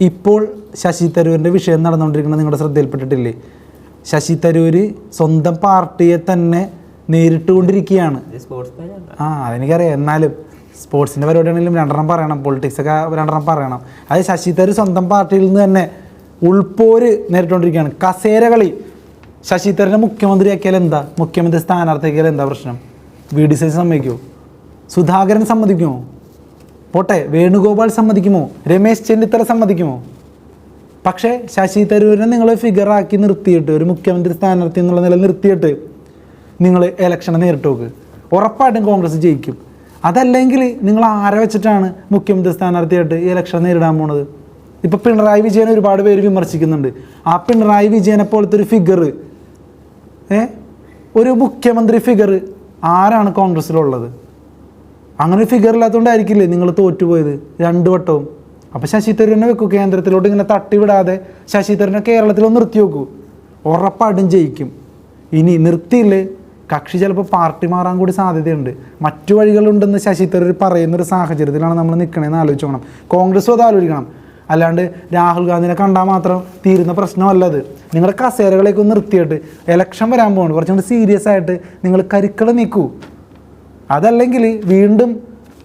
ഇപ്പോൾ ശശി തരൂരിന്റെ വിഷയം നടന്നുകൊണ്ടിരിക്കുന്നത് നിങ്ങളുടെ ശ്രദ്ധയിൽപ്പെട്ടിട്ടില്ലേ? ശശി തരൂര് സ്വന്തം പാർട്ടിയെ തന്നെ നേരിട്ടുകൊണ്ടിരിക്കുകയാണ്. ആ അതെനിക്കറിയാം. എന്നാലും സ്പോർട്സിന്റെ പരിപാടിയാണെങ്കിലും രണ്ടെണ്ണം പറയണം. പൊളിറ്റിക്സൊക്കെ രണ്ടെണ്ണം പറയണം. അത് ശശി തരൂർ സ്വന്തം പാർട്ടിയിൽ നിന്ന് തന്നെ ഉൾപോര് നേരിട്ടുകൊണ്ടിരിക്കുകയാണ്. കസേര കളി ശശി തരൂരിനെ മുഖ്യമന്ത്രിയാക്കിയാൽ എന്താ? മുഖ്യമന്ത്രി സ്ഥാനാർത്ഥിയാക്കിയാൽ എന്താ പ്രശ്നം? വി ഡി സി സമ്മതിക്കുമോ സുധാകരൻ സമ്മതിക്കുമോ പോട്ടെ വേണുഗോപാൽ സമ്മതിക്കുമോ? രമേശ് ചെന്നിത്തല സമ്മതിക്കുമോ? പക്ഷേ ശശി തരൂരിനെ നിങ്ങൾ ഫിഗറാക്കി നിർത്തിയിട്ട് ഒരു മുഖ്യമന്ത്രി സ്ഥാനാർത്ഥി എന്നുള്ള നില നിർത്തിയിട്ട് നിങ്ങൾ ഇലക്ഷനെ നേരിട്ട് നോക്ക്. ഉറപ്പായിട്ടും കോൺഗ്രസ് ജയിക്കും. അതല്ലെങ്കിൽ നിങ്ങൾ ആരെ വെച്ചിട്ടാണ് മുഖ്യമന്ത്രി സ്ഥാനാർത്ഥിയായിട്ട് ഈ ഇലക്ഷൻ നേരിടാൻ പോണത്? ഇപ്പൊ പിണറായി വിജയൻ ഒരുപാട് പേര് വിമർശിക്കുന്നുണ്ട്. ആ പിണറായി വിജയനെ പോലത്തെ ഒരു ഫിഗർ ഏ? ഒരു മുഖ്യമന്ത്രി ഫിഗർ ആരാണ് കോൺഗ്രസ്സിലുള്ളത്? അങ്ങനെ ഫിഗർ ഇല്ലാത്തതുകൊണ്ടായിരിക്കില്ലേ നിങ്ങൾ തോറ്റുപോയത്? രണ്ട് വട്ടവും. അപ്പോൾ ശശി തരൂരിനെ വെക്കൂ കേന്ദ്രത്തിലോട്ട് ഇങ്ങനെ തട്ടിവിടാതെ ശശി തരൂരിനെ കേരളത്തിലൊന്ന് നിർത്തി വെക്കൂ. ഉറപ്പായിട്ടും ജയിക്കും. ഇനി നിർത്തിയില്ലേ? കക്ഷി ചിലപ്പോൾ പാർട്ടി മാറാൻ കൂടി സാധ്യതയുണ്ട്. മറ്റു വഴികളുണ്ടെന്ന് ശശി തരൂർ പറയുന്നൊരു സാഹചര്യത്തിലാണ് നമ്മൾ നിൽക്കണേന്ന് ആലോചിച്ച് നോക്കണം. കോൺഗ്രസ്സും അത് ആലോചിക്കണം. അല്ലാണ്ട് രാഹുൽ ഗാന്ധിനെ കണ്ടാൽ മാത്രം തീരുന്ന പ്രശ്നമല്ല അത്. നിങ്ങളുടെ കസേരകളെയൊക്കെ നിർത്തിയിട്ട് ഇലക്ഷൻ വരാൻ പോകുന്നുണ്ട് കുറച്ചും കൂടി സീരിയസ് ആയിട്ട് നിങ്ങൾ കരുക്കൾ നീക്കൂ. അതല്ലെങ്കിൽ വീണ്ടും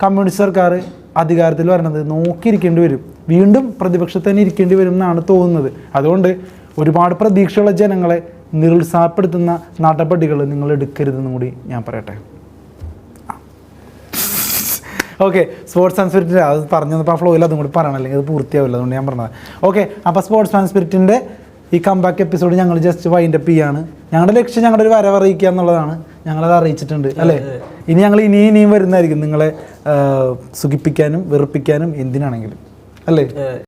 കമ്മ്യൂണിസ്റ്റ് സർക്കാർ അധികാരത്തിൽ വരണത് നോക്കിയിരിക്കേണ്ടി വരും. വീണ്ടും പ്രതിപക്ഷത്ത് തന്നെ ഇരിക്കേണ്ടി വരും എന്നാണ് തോന്നുന്നത്. അതുകൊണ്ട് ഒരുപാട് പ്രതീക്ഷയുള്ള ജനങ്ങളെ നിരുത്സാഹപ്പെടുത്തുന്ന നടപടികൾ നിങ്ങൾ എടുക്കരുതെന്നും കൂടി ഞാൻ പറയട്ടെ. ഓക്കെ സ്പോർട്സ് ആൻഡ് സ്പിരിറ്റ് അത് പറഞ്ഞപ്പോൾ ആ ഫ്ലോയിൽ അതും കൂടി പറയണം. അല്ലെങ്കിൽ അത് പൂർത്തിയാവില്ല അതുകൊണ്ട് ഞാൻ പറഞ്ഞത്. ഓക്കെ അപ്പോൾ സ്പോർട്സ് ആൻഡ് സ്പിരിറ്റിന്റെ ഈ കംബാക്ക് എപ്പിസോഡ് ഞങ്ങൾ ജസ്റ്റ് വൈൻഡപ്പ് ചെയ്യാണ്. ഞങ്ങളുടെ ലക്ഷ്യം ഞങ്ങളുടെ ഒരു വരവറിയിക്കുക എന്നുള്ളതാണ്. ഞങ്ങളത് അറിയിച്ചിട്ടുണ്ട് അല്ലേ? ഇനി ഞങ്ങൾ ഇനിയും ഇനിയും വരുന്നതായിരിക്കും നിങ്ങളെ സുഖിപ്പിക്കാനും വെറുപ്പിക്കാനും എന്തിനാണെങ്കിലും അല്ലേ?